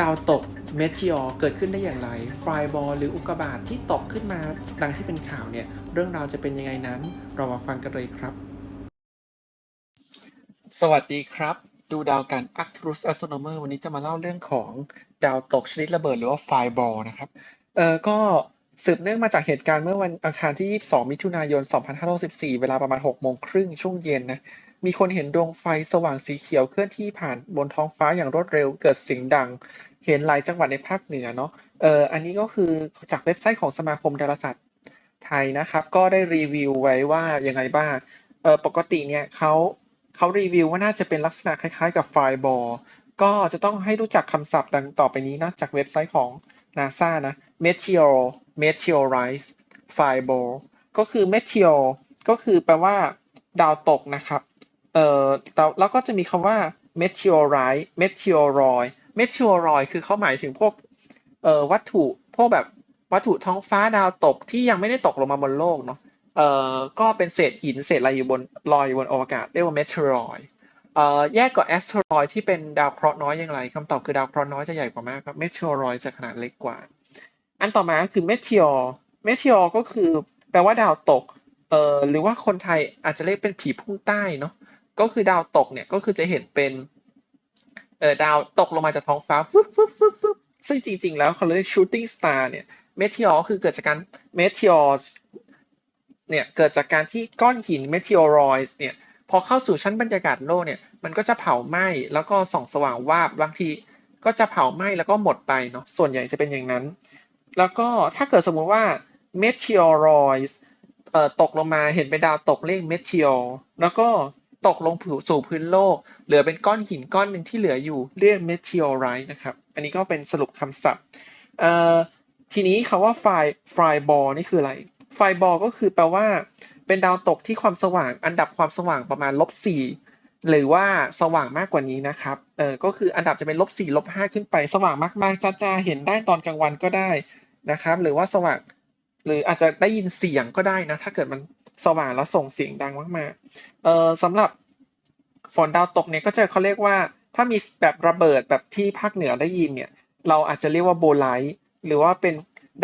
ดาวตกเมทีออเกิดขึ้นได้อย่างไรไฟบอลหรืออุกกาบาตที่ตกขึ้นมาดังที่เป็นข่าวเนี่ย เรื่องราวจะเป็นยังไงนั้น เรามาฟังกันเลยครับ สวัสดีครับ ดูดาวกัน Arcturus Astronomer วันนี้จะมาเล่าเรื่องของดาวตกชนิดระเบิดหรือว่าไฟบอลนะครับเออก็สืบเนื่องมาจากเหตุการณ์เมื่อวันอังคารที่ 22 มิถุนายน 2564 เวลาประมาณ 6 โมงครึ่งช่วงเย็นนะ มีคนเห็นดวงไฟสว่างสีเขียวเคลื่อนที่ผ่านบนท้องฟ้าอย่างรวดเร็วเกิดเสียงดัง เห็นหลายจังหวัดในภาคเหนือเนาะเอออันนี้ก็คือจากเว็บไซต์ของสมาคมดาราศาสตร์ไทยนะครับ ก็ได้รีวิวไว้ว่ายังไงบ้างเออปกติเนี่ยเขาเขารีวิวว่าน่าจะเป็นลักษณะคล้ายๆ กับไฟบอลก็จะต้องให้รู้จักคำศัพท์ดังต่อไปนี้นะจากเว็บไซต์ของ NASA นะ meteor meteorize fireball ก็คือ meteor ก็คือแปลว่าดาวตกนะครับ เอ่อแล้วแล้วก็จะมีคำว่า meteorite meteoroid meteoroid คือเขาหมายถึงพวกเอ่อวัตถุพวกแบบวัตถุท้องฟ้าดาวตกที่ยังไม่ได้ตกลงมาบนโลกเนาะเอ่อก็เป็นเศษหินเศษอะไรอยู่บนลอยอยู่บนอวกาศเรียกว่า meteoroid เอ่อแยกกับ asteroid ที่เป็นดาวเคราะห์น้อยอย่างไรคำตอบคือดาวเคราะห์น้อยจะใหญ่กว่ามากครับ meteoroid จะขนาดเล็กกว่า อันต่อมาคือ meteor meteor ก็คือแปลว่าดาวตกเอ่อหรือว่าคนไทยอาจจะเรียกเป็นผีพุ่งใต้เนาะ ก็คือดาวตกเนี่ยก็คือจะเห็นเป็นเออดาวตกลงมาจากท้องฟ้าฟึบฟึบฟึบฟึบซึ่งจริง ๆ แล้วเขาเรียก shooting star เนี่ย meteor คือเกิดจากการ meteor เนี่ยเกิดจากการที่ก้อนหิน meteoroids เนี่ยพอเข้าสู่ชั้นบรรยากาศโลกเนี่ยมันก็จะเผาไหม้แล้วก็ส่องสว่างวาบบางทีก็จะเผาไหม้แล้วก็หมดไปเนาะส่วนใหญ่จะเป็นอย่างนั้น แล้วก็ถ้าเกิดสมมุติว่า meteoroids เอ่อตกลงมาเห็นเป็นดาวตกเรียก meteor แล้วก็ ตกลงผิวสู่พื้นโลก เหลือเป็นก้อนหินก้อนหนึ่งที่เหลืออยู่เรียก meteorite นะครับ อันนี้ก็เป็นสรุปคำศัพท์ทีนี้คาว่า fire fireball นี่คืออะไร fireball ก็คือแปลว่า เป็นดาวตกที่ความสว่างอันดับความสว่างประมาณลบสี่หรือว่าสว่างมากกว่านี้นะครับ เออก็คืออันดับจะเป็นลบสี่ลบห้าขึ้นไป สว่างมากๆจ้าๆเห็นได้ตอนกลางวันก็ได้นะครับ หรือว่าสว่าง หรืออาจจะได้ยินเสียงก็ได้นะ ถ้าเกิดมัน สว่างแล้วส่งเสียงดังมากๆเอ่อสำหรับฝนดาวตกเนี่ยก็จะเขาเรียกว่า ถ้ามีแบบระเบิดแบบที่ภาคเหนือได้ยินเนี่ย เราอาจจะเรียกว่าโบไลท์หรือว่าเป็น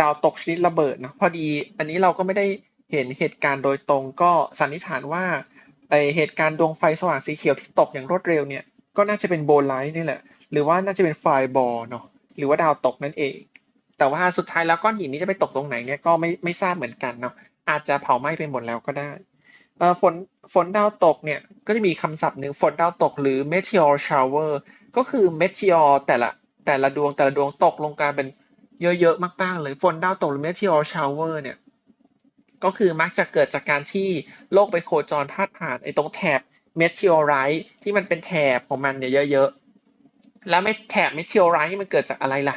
ดาวตกชนิดระเบิดนะพอดี อันนี้เราก็ไม่ได้เห็นเหตุการณ์โดยตรงก็สันนิษฐานว่าไอเหตุการณ์ดวงไฟสว่างสีเขียวที่ตกอย่างรวดเร็วเนี่ยก็น่าจะเป็นโบไลท์นี่แหละ หรือว่าน่าจะเป็นไฟบอลเนาะหรือว่าดาวตกนั่นเอง แต่ว่าสุดท้ายแล้วก้อนหินนี้จะไปตกตรงไหนเนี่ยก็ไม่ไม่ทราบเหมือนกันเนาะ อาจจะเผาไหม้ไปหมดแล้วก็ได้เอ่อฝนฝนดาวตกเนี่ยก็จะมีคำศัพท์หนึ่งฝนดาวตกหรือ meteor shower ก็คือ meteor แต่ละแต่ละดวงแต่ละดวงตกลงกันเป็นเยอะๆมากๆเลยฝนดาวตกหรือ meteor shower เนี่ยก็คือมักจะเกิดจากการที่โลกไปโคจรพาดผ่านไอ้ตรงแถบ meteorite ที่มันเป็นแถบของมันเนี่ยเยอะๆแล้วไม่แถบ meteorite นี่มันเกิดจากอะไรล่ะ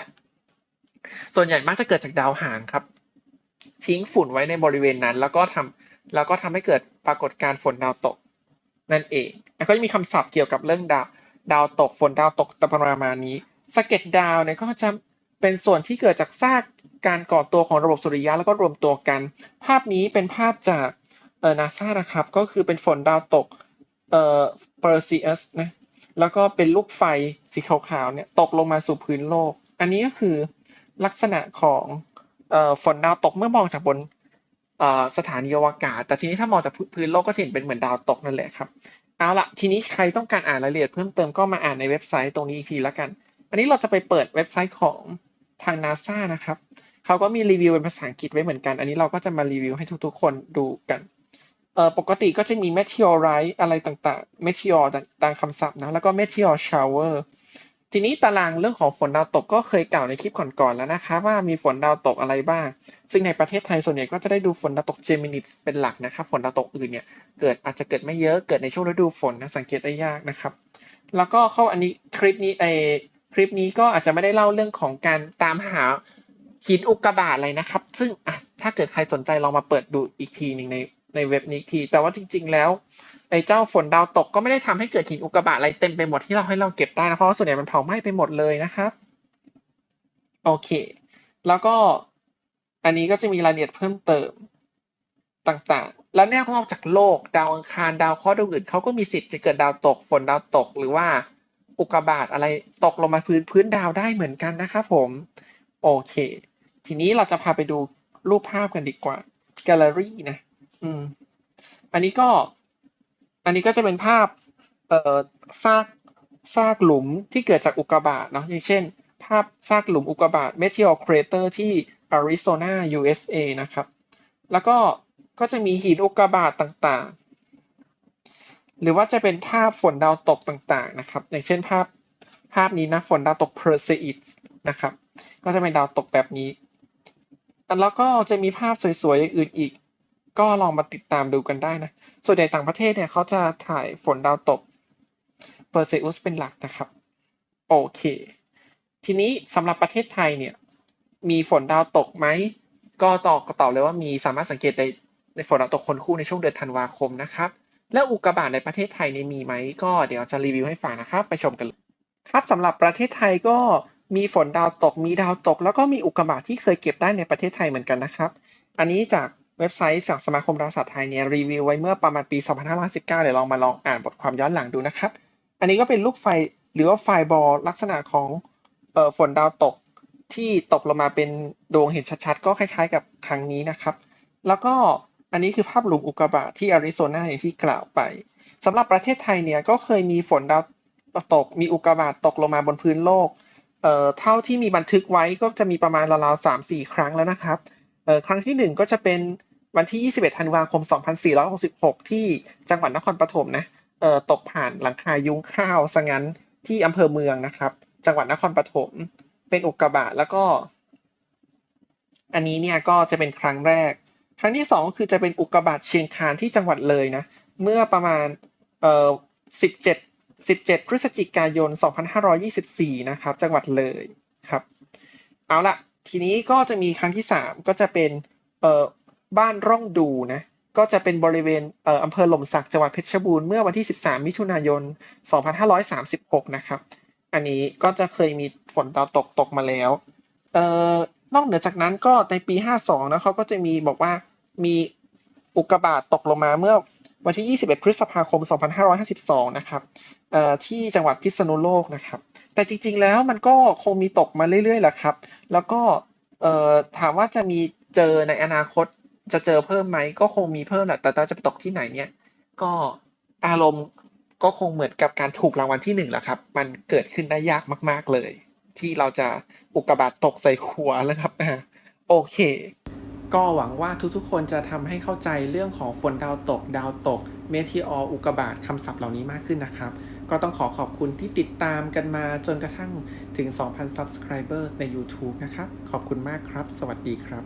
ส่วนใหญ่มักจะเกิดจากดาวหางครับ ทิ้งฝุ่นไว้ในบริเวณนั้น แล้วก็ทำแล้วก็ทำให้เกิดปรากฏการณ์ฝนดาวตก นั่นเองแล้วก็จะมีคำศัพท์เกี่ยวกับเรื่องดาวดาวตกฝนดาวตกตประมาณนี้สะเก็ดดาวเนี่ยก็จะเป็นส่วนที่เกิดจากซากการก่อตัวของระบบสุริยะแล้วก็รวมตัวกัน ภาพนี้เป็นภาพจากเอ่อนาซานะครับ ก็คือเป็นฝนดาวตกเอ่อเปอร์ซีอสนะแล้วก็เป็นลูกไฟสีขาวๆเนี่ยตกลงมาสู่พื้นโลก อันนี้ก็คือลักษณะของ ฝนดาวตกเมื่อมองจากบนสถานีอวกาศ แต่ทีนี้ถ้ามองจากพื้นโลกก็จะเห็นเป็นเหมือนดาวตกนั่นแหละครับเอาละทีนี้ใครต้องการอ่านรายละเอียดเพิ่มเติมก็มาอ่านในเว็บไซต์ตรงนี้อีกทีละกัน อันนี้เราจะไปเปิดเว็บไซต์ของทาง NASA นะครับเขาก็มีรีวิวเป็นภาษาอังกฤษไว้เหมือนกัน อันนี้เราก็จะมารีวิวให้ทุกๆ คนดูกันเอ่อปกติก็จะมี meteorite อะไรต่างๆ meteor ต่ามคำศัพท์นะแล้วก็ meteor shower ทีนี้ตารางเรื่องของฝนดาวตกก็เคยกล่าวในคลิปก่อนๆแล้วนะคะ ว่ามีฝนดาวตกอะไรบ้าง ซึ่งในประเทศไทยส่วนใหญ่ก็จะได้ดูฝนดาวตกเจมินิสเป็นหลักนะครับ ฝนดาวตกอื่นเนี่ยเกิดอาจจะเกิดไม่เยอะเกิดในช่วงฤดูฝนนะสังเกตได้ยากนะครับ แล้วก็เข้าอันนี้คลิปนี้ไอคลิปนี้ก็อาจจะไม่ได้เล่าเรื่องของการตามหาหินอุกกาบาตอะไรนะครับ ซึ่งถ้าเกิดใครสนใจลองมาเปิดดูอีกทีหนึ่งใน ในเว็บนี้ที แต่ว่าจริง ๆ แล้วไอ้เจ้าฝนดาวตกก็ไม่ได้ทำให้เกิดหินอุกกาบาตอะไรเต็มไปหมดที่เราให้เราเก็บได้นะเพราะว่าส่วนใหญ่มันเผาไหม้ไปหมดเลยนะครับ โอเค แล้วก็อันนี้ก็จะมีรายละเอียดเพิ่มเติมต่างๆ แล้วเนี่ยนอกจากโลก ดาวอังคารดาวเคราะห์ดาวอื่นเขาก็มีสิทธิ์จะเกิดดาวตก ฝนดาวตกหรือว่าอุกกาบาตอะไรตกลงมาพื้นพื้นดาวได้เหมือนกันนะครับผม โอเค ทีนี้เราจะพาไปดูรูปภาพกันดีกว่าแกลเลอรี่นะ อืม อันนี้ก็ อันนี้ก็จะเป็นภาพ เอ่อซากซากหลุมที่เกิดจากอุกกาบาตเนาะอย่างเช่น ภาพซากหลุมอุกกาบาต Meteor Crater ที่ Arizona USA นะครับ แล้วก็ก็จะมีหินอุกกาบาตต่างๆ หรือว่าจะเป็นภาพฝนดาวตกต่างๆนะครับ อย่างเช่นภาพภาพนี้นะฝนดาวตก Perseid นะครับ ก็จะเป็นดาวตกแบบนี้ แล้วก็จะมีภาพสวยๆอย่างอื่นอีก ก็ลองมาติดตามดูกันได้นะ ส่วนใหญ่ต่างประเทศเนี่ยเขาจะถ่ายฝนดาวตก Perseus เป็นหลักนะครับ โอเค ทีนี้สำหรับประเทศไทยเนี่ย มีฝนดาวตกไหม ก็ตอบก็ตอบเลยว่ามีสามารถสังเกตในในฝนดาวตกคนคู่ในช่วงเดือนธันวาคมนะครับ แล้วอุกกาบาตในประเทศไทยนี่มีไหม ก็เดี๋ยวจะรีวิวให้ฟังนะครับ ไปชมกันเลยครับสำหรับประเทศไทยก็มีฝนดาวตก มีดาวตก แล้วก็มีอุกกาบาตที่เคยเก็บได้ในประเทศไทยเหมือนกันนะครับ อันนี้จาก เว็บไซต์จากสมาคมดาราศาสตร์ไทยเนี่ยรีวิวไว้เมื่อประมาณปี 2519 เดี๋ยวลองมาลองอ่านบทความย้อนหลังดูนะครับ อันนี้ก็เป็นลูกไฟหรือว่าไฟบอลลักษณะของเอ่อฝนดาวตกที่ตกลงมาเป็นดวงเห็นชัดๆ ก็คล้ายๆ กับครั้งนี้นะครับ แล้วก็อันนี้คือภาพหลุมอุกกาบาตที่อาริโซนาอย่างที่กล่าวไปสำหรับประเทศไทยเนี่ยก็เคยมีฝนดาวตก มีอุกกาบาตตกลงมาบนพื้นโลกเอ่อเท่าที่มีบันทึกไว้ก็จะมีประมาณราวๆสามสี่ครั้งแล้วนะครับ เอ่อครั้งที่หนึ่งก็จะเป็นวันที่ 21 ธันวาคม 2466 ที่จังหวัดนครปฐมนะเอ่อตกผ่านหลังคายุ้งข้าวซะงั้นที่อำเภอเมืองนะครับ จังหวัดนครปฐมเป็นอุกกาบาตแล้วก็ อันนี้เนี่ยก็จะเป็นครั้งแรก ครั้งที่สองก็คือจะเป็นอุกกาบาตเชียงคานที่จังหวัดเลยนะ เมื่อประมาณเอ่อ17 17 พฤศจิกายน 2524 นะครับ จังหวัดเลยครับ เอาละ ทีนี้ก็จะมีครั้งที่สามก็จะเป็นเอ่อบ้านร่องดูนะก็จะเป็นบริเวณเอ่ออำเภอหล่มสักจังหวัดเพชรบูรณ์เมื่อวันที่ 13 มิถุนายน 2536 นะครับ อันนี้ก็จะเคยมีฝนดาวตกตกมาแล้วเอ่อนอกเหนือจากนั้นก็ในปี 52 นะเขาก็จะมีบอกว่ามีอุกกาบาตตกลงมาเมื่อวันที่ 21 พฤษภาคม 2552 นะครับเอ่อที่จังหวัดพิษณุโลกนะครับ แต่จริง ๆ แล้วมันก็คงมีตกมาเรื่อยๆแหละครับ แล้วก็เอ่อถามว่าจะมีเจอในอนาคตจะเจอเพิ่มไหมก็คงมีเพิ่มแหละแต่จะไปตกที่ไหนเนี่ยก็อารมณ์ก็คงเหมือนกับการถูกรางวัลที่หนึ่งแหละครับ มันเกิดขึ้นได้ยากมาก ๆเลย ที่เราจะอุกกาบาตตกใส่หัวแล้วครับโอเค ก็หวังว่าทุกๆ คนจะทำให้เข้าใจเรื่องของฝนดาวตก ดาวตก เมทีอออุกกาบาตคำศัพท์เหล่านี้มากขึ้นนะครับ ก็ต้องขอขอบคุณที่ติดตามกันมาจนกระทั่งถึง 2,000 Subscriber ใน YouTube นะครับ ขอบคุณมากครับ สวัสดีครับ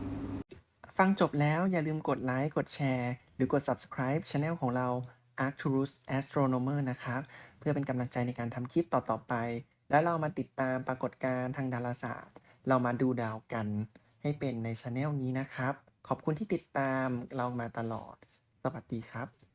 ฟังจบแล้วอย่าลืมกดไลค์กดแชร์ หรือกด Subscribe Channel ของเรา Arcturus Astronomer นะครับ เพื่อเป็นกำลังใจในการทำคลิปต่อ ๆ ไป แล้วเรามาติดตามปรากฏการณ์ทางดาราศาสตร์ เรามาดูดาวกัน ให้เป็นในช anel นี้นะครับ ขอบคุณที่ติดตามเรามาตลอด สวัสดีครับ